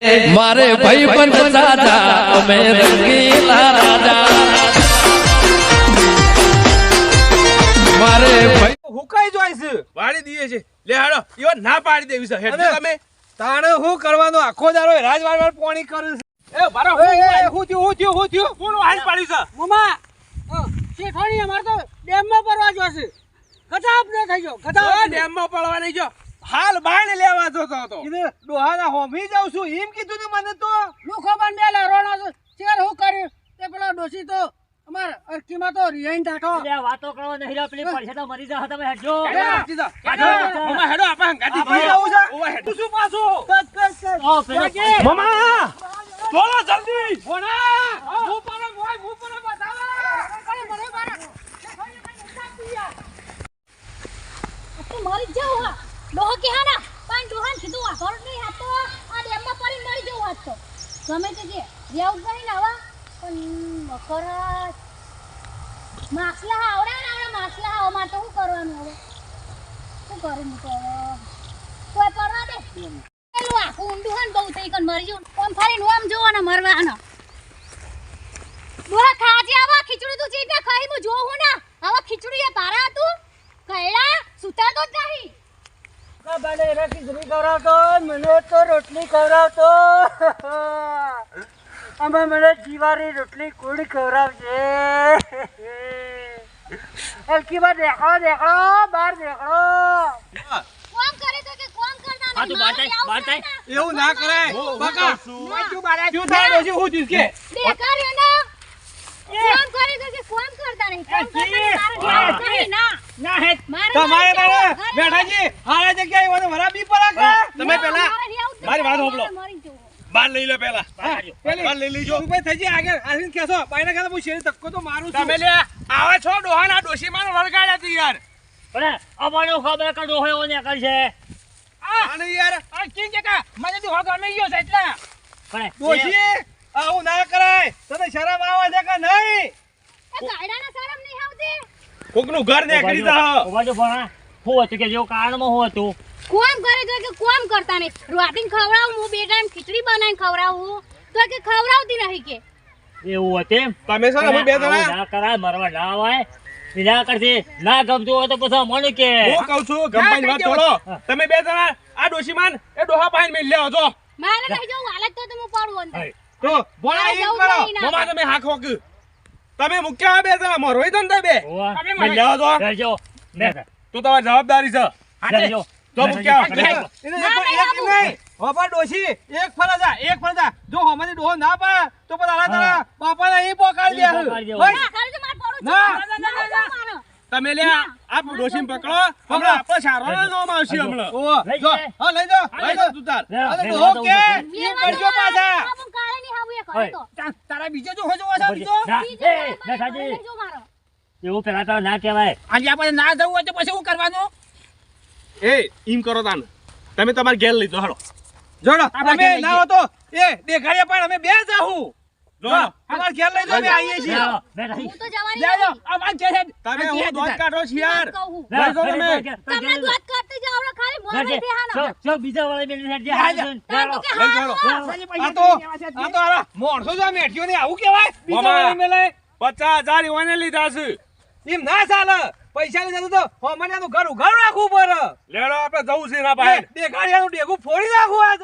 મારે ભાઈ પણ દાદા અમે રંગીલા રાજા. મારે ભાઈ હુકાઈ જોઈ છે. વાળી દઈએ છે. લે હાડો ઈવન ના પાડી દેવી છે. હેડ તમે. તાણે હું કરવાનો? આખો દારો રાજ વાર વાર પોણી કરે છે. એ એ, એ, હું થયું હું થયું હું થયું? કોણ હાલ પાડી છે. મમ્મા શેઠાણી અમારે તો ડેમમાં પરવા જો છે. કથા ન થઈ ગયો કથા ડેમમાં પડવા નહીં જો હાલ બાણ લેવા જતો હતો. કીધું ડોહાના હોમી જાઉં છું. એમ કીધું ને મને તો. લુખો બન બે લરોણો છે. શેર હું કર્યું? તે પેલો ડોસી તો અમાર અરકીમાં તો રિહાઈન ટાટો વાતો કરો નહીં રે, પેલી પડશે તો મરી જાઓ તમે હેડજો. હેડો, હેડો, મમ્મા, હેડો, આપા ગાડી આપણે જઈએ. છે? ઓવે, હેડો. શું પાછું? ઓ, પેલો મમ્મા બોલો જલ્દી! ભણા હું પર મોય હું પર બતાવે તું મારી જાવ હા. ડોહો કે હા ના, પણ ડોહાન કીધું આ ઘર નહીં આ આ ડેમમાં પડી મરી જવું હાથ તો. ગમે તે કે રેવું ગઈ ને આવા, પણ મકર માસલા આવડે ને આવડે માસલા આવા માટે શું કરવાનું હવે? શું કરું તો કોઈ પરવા દે? પેલું આખું ઊંડું હોય ને બહુ થઈ ગયું મરી જવું આમ ફરીને આમ જોવો ને મરવાના ડોહા ખાજે આવા ખીચડી તું ચીજ ના ખાઈ, હું જોઉં ના. આવા ખીચડી એ ભારા હતું કૈડા સુતા તો જ નહીં કબાડે એના ખીચડી ખવડાવતો મને તો રોટલી ખવડાવતો. અમે મને જીવારી રોટલી કોણ ખવડાવશે અરકીમાં દેખો દેખો બહાર દેખો. કોમ કરે તો કે કોમ કરતા હા, તું બહાર થાય, બહાર થાય. એવું ના કરાય બકા. તું બારા તું તારા ડોશી હું થયું કે ના. કોમ કરે તો બાર લઈ લો પેલા બાર લઈ લીજો. તું થઈ જી આગળ. આવીને કહેશો બાયના ખાતે હું શેરી ધક્કો તો મારું તમે લે આવા છો ડોહાના ડોશીમાં વળગાડ્યા તી યાર. પણ અમારે ખબર કે ડોહો એવો ને કરશે અને યાર આ કી જકા મને તો હોગ ગયો છે એટલે. પણ ડોશી આવું ના કરાય. તને શરમ આવે છે કે નહીં? ગાયડાને શરમ નહીં આવતી? કોકનું ઘર ને કરી દા ઊભા જો ભણા. શું હતું કે જેવું કારણમાં શું હતું. કોમ કરે તો કે કોમ કરતા નહીં? રાતે ખવડાવું હું બે ટાઈમ બનાવીને ખવડાવું? તો કે ખવડાવતી નહીં કે? એવું હતું તમે? છો ને અમે બે જણા? ના કરાય મરવા ના આવાય એના કરશે ના ગમતું હોય તો પછી મને કે. હું કહું છું ગંપાની વાત છોડો. તમે બે જણા આ ડોશીમાન એ ડોહા પાઈન મેલ લેવો જો. મારે લઈ જવું હાલત તો તમે પડું અંદર. તો બોલા એક કરો. મમા તમે હાથ હોક. તમે મૂક્યા હોય બે જણા મરોય તો ને તમે બે. તમે લેવો જો. લેજો તું તમારી જવાબદારી છે. કરજો. તો. હોય. ના, ના, બાબુ. નહીં. હોપા ડોશી એક ફરજા એક ફરજા જો હોમાની ડોહો ના પા તો પેલા આલા તારા બાપાને અહીં પોકાડી દે ના કરે તો મારે પડું જ ના. છે. ના, ના, ના, ના. તમે લે આ ડોશીને પકડો. હમણાં આપણે સારો નામ આવશે હમણાં. ઓ લઈ જો. હા, લઈ જાઓ, લઈ જાઓ. તું તાર. અરે ડોહો કે? કરજો પાછા. તારા બીજો જો હોજો વાસા. બીજો એ, ના, સાજી. જો મારો. એવું પેલા તો ના કહેવાય. આજે આપણે ના જવું હોય તો પછી શું કરવાનું? એ ઈમ કરો તાન. તમે તમારે ઘેર લઈ જાઓ હાલો જોડો અમે ના હો તો એ દેખાડ્યા પણ અમે બે જાહું જો અમાર ઘેર લઈ છીએ. હું તો જવાની જા અમાર ઘેર તમે હું કાઢો છે યાર. તમે. તો દોત ને ખાલી જજે. જો, બીજા વાળા બેન હેડ જે તો હા, જાઓ. આ તો આ તો આરા માણસો જો મેઠ્યો ને આવું કહેવાય? બીજા મામા. વાળી મેલે પચાસ હજાર ઈવાને લીધા છે. એમ ના ચાલે. પૈસા લઈ જતું તો હોમાનિયાનું ઘર ઉઘાડ રાખવું પડે. લેડો આપણે જવું છે ના ભાઈ દેખાડિયાનું ડેગું ફોડી નાખવું આ તો.